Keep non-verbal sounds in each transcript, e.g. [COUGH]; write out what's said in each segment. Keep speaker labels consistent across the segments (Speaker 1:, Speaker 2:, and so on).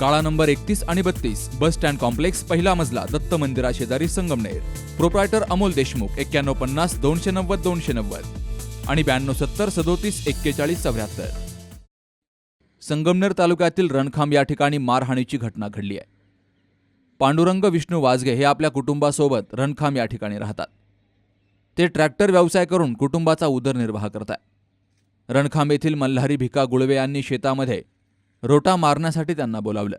Speaker 1: काळा नंबर एकतीस आणि बत्तीस बस स्टँड कॉम्प्लेक्स पहिला मजला दत्त मंदिरा शेजारी संगमनेर. प्रोप्रायटर अमोल देशमुख एक्क्याण्णव पन्नास दोनशे नव्वद दोनशे नव्वद. आणि ब्याण्णव सत्तर सदोतीस एक्केचाळीस चौऱ्याहत्तर. संगमनेर तालुक्यातील रणखांब या ठिकाणी मारहाणीची घटना घडली आहे. पांडुरंग विष्णू वाजगे हे आपल्या कुटुंबासोबत रणखांब या ठिकाणी राहतात. ते ट्रॅक्टर व्यवसाय करून कुटुंबाचा उदरनिर्वाह करतात रणखांब येथील मल्हारी भिका गुळवे यांनी शेतामध्ये रोटा मारण्यासाठी त्यांना बोलावलं.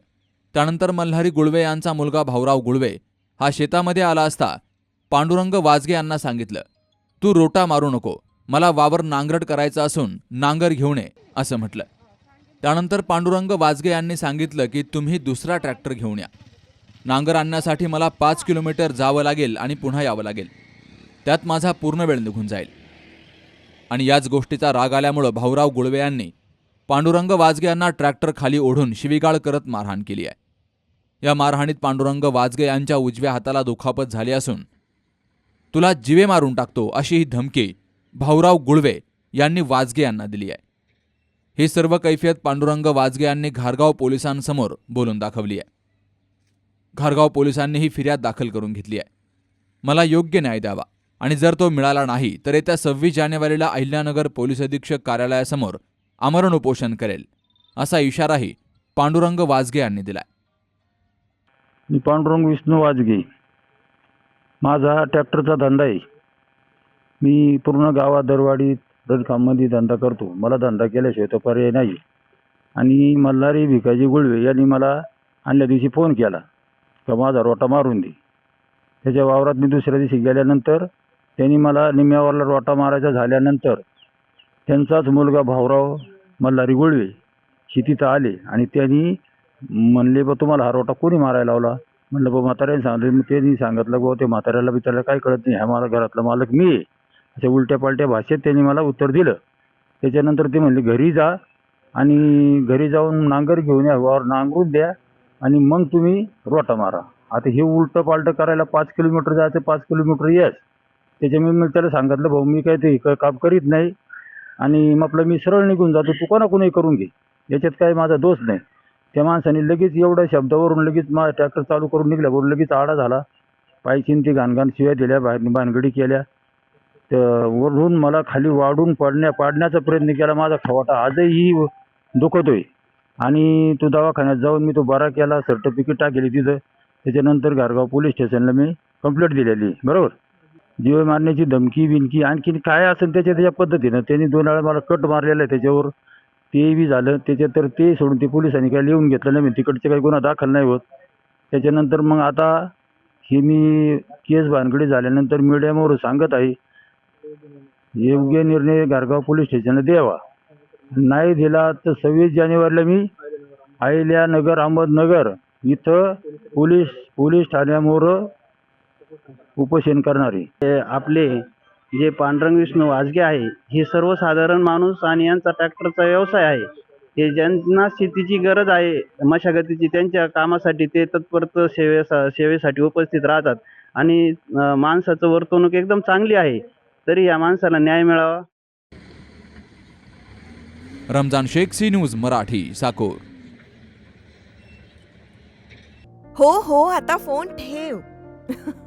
Speaker 1: त्यानंतर मल्हारी गुळवे यांचा मुलगा भाऊराव गुळवे हा शेतामध्ये आला असता पांडुरंग वाजगे यांना सांगितलं तू रोटा मारू नको. मला वावर नांगरट करायचं असून नांगर घेऊन ये असं म्हटलं. त्यानंतर पांडुरंग वाजगे यांनी सांगितलं की तुम्ही दुसरा ट्रॅक्टर घेऊन या. नांगर आणण्यासाठी मला पाच किलोमीटर जावं लागेल आणि पुन्हा यावं लागेल. त्यात माझा पूर्ण वेळ निघून जाईल. आणि याच गोष्टीचा राग आल्यामुळं भाऊराव गुळवे यांनी पांडुरंग वाजगे यांना ट्रॅक्टर खाली ओढून शिवीगाळ करत मारहाण केली आहे. या मारहाणीत पांडुरंग वाजगे यांच्या उजव्या हाताला दुखापत झाली असून तुला जिवे मारून टाकतो अशी ही धमकी भाऊराव गुळवे यांनी वाजगे यांना दिली आहे. ही सर्व कैफियत पांडुरंग वाजगे यांनी घारगाव पोलिसांसमोर बोलून दाखवली आहे. घारगाव पोलिसांनी ही फिर्याद दाखल करून घेतली आहे. मला योग्य न्याय द्यावा आणि जर तो मिळाला नाही तर येत्या सव्वीस जानेवारीला अहिल्यानगर पोलीस अधीक्षक कार्यालयासमोर आमरण उपोषण करेल असा इशाराही पांडुरंग वाजगे यांनी दिलाय.
Speaker 2: मी पांडुरंग विष्णू वाजगे. माझा ट्रॅक्टरचा धंदा आहे. मी पूर्ण गावात दरवाडीत दरकाममध्ये धंदा करतो. मला धंदा केल्याशिवाय तो पर्याय नाही. आणि मल्हारी भिकाजी गुळवे यांनी मला आणल्या दिवशी फोन केला का माझा रोटा मारून दे. त्याच्या वावरात मी दुसऱ्या दिवशी गेल्यानंतर त्यांनी मला निम्यावरला रोटा मारायचा झाल्यानंतर त्यांचाच मुलगा भाऊराव मल्हारी गुळवे शेतीत आले आणि त्यांनी म्हणले बा तुम्हाला हरवटा कोणी मारायला लावला? म्हणलं बा म्हाताऱ्याने सांगितलं. मग त्यांनी सांगितलं बा ते म्हाताऱ्याला बिचाऱ्याला काय कळत नाही हा मला घरातला मालक मी आहे. अशा उलट्या पालट्या भाषेत त्यांनी मला उत्तर दिलं. त्याच्यानंतर ते म्हणले घरी जा आणि घरी जाऊन नांगर घेऊन या वावर नांगरून द्या आणि मग तुम्ही रोटा मारा. आता हे उलटं पालटं करायला पाच किलोमीटर जायचं पाच किलोमीटर येस. त्याच्यामुळे मी त्याला सांगितलं भाऊ मी काय ते काम करीत नाही. आणि मग आपलं मी सरळ निघून जातो तू कोणाकोणी करून घे. याच्यात काय माझा दोष नाही. त्या माणसाने लगेच एवढ्या शब्दावरून लगेच माझा ट्रॅक्टर चालू करून निघल्याबरोबर लगेच आडा झाला. पायचीन ती घाणघाण शिव्या दिल्या बाहेर भानगडी केल्या. तर वरून मला खाली वाढून पडण्या पाडण्याचा प्रयत्न केला. माझा खवाटा आजही दुखतोय. आणि तो दवाखान्यात जाऊन मी तो बरा केला सर्टिफिकेट टाकेली तिथं. त्याच्यानंतर गारगाव पोलीस स्टेशनला मी कंप्लेंट दिलेली. बरोबर? जीव मारण्याची धमकी बिनकी आणखीन काय असेल त्याच्या त्याच्या पद्धतीनं त्यांनी दोन वेळा मला कट मारलेला आहे त्याच्यावर. ते बी झालं. त्याच्यात तर ते सोडून ते पोलिसांनी काय लिहून घेतलं नाही तिकडचे काही गुन्हा दाखल नाही होत. त्याच्यानंतर मग आता हे मी केस भानगडी झाल्यानंतर मीडियावर सांगत आहे योग्य निर्णय गारगाव पोलीस स्टेशनला द्यावा. नाही दिला तर सव्वीस जानेवारीला मी अहिल्यानगर अहमदनगर इथं पोलीस पोलीस ठाण्यावर उपोषण करणार.
Speaker 3: हे आपले जे पांडुरंग विष्णू वाजगे आहे हे सर्वसाधारण माणूस आणि यांचा ट्रॅक्टरचा व्यवसाय आहे. हे ज्यांना शेतीची गरज आहे मशागतीची त्यांच्या कामासाठी ते तत्पर सेवे सेवेसाठी उपस्थित राहतात. आणि माणसाचं वर्तवणूक एकदम चांगली आहे तरी या माणसाला न्याय मिळावा.
Speaker 1: रमजान शेख सी न्यूज मराठी साकोर.
Speaker 4: हो हो आता फोन ठेव. [LAUGHS]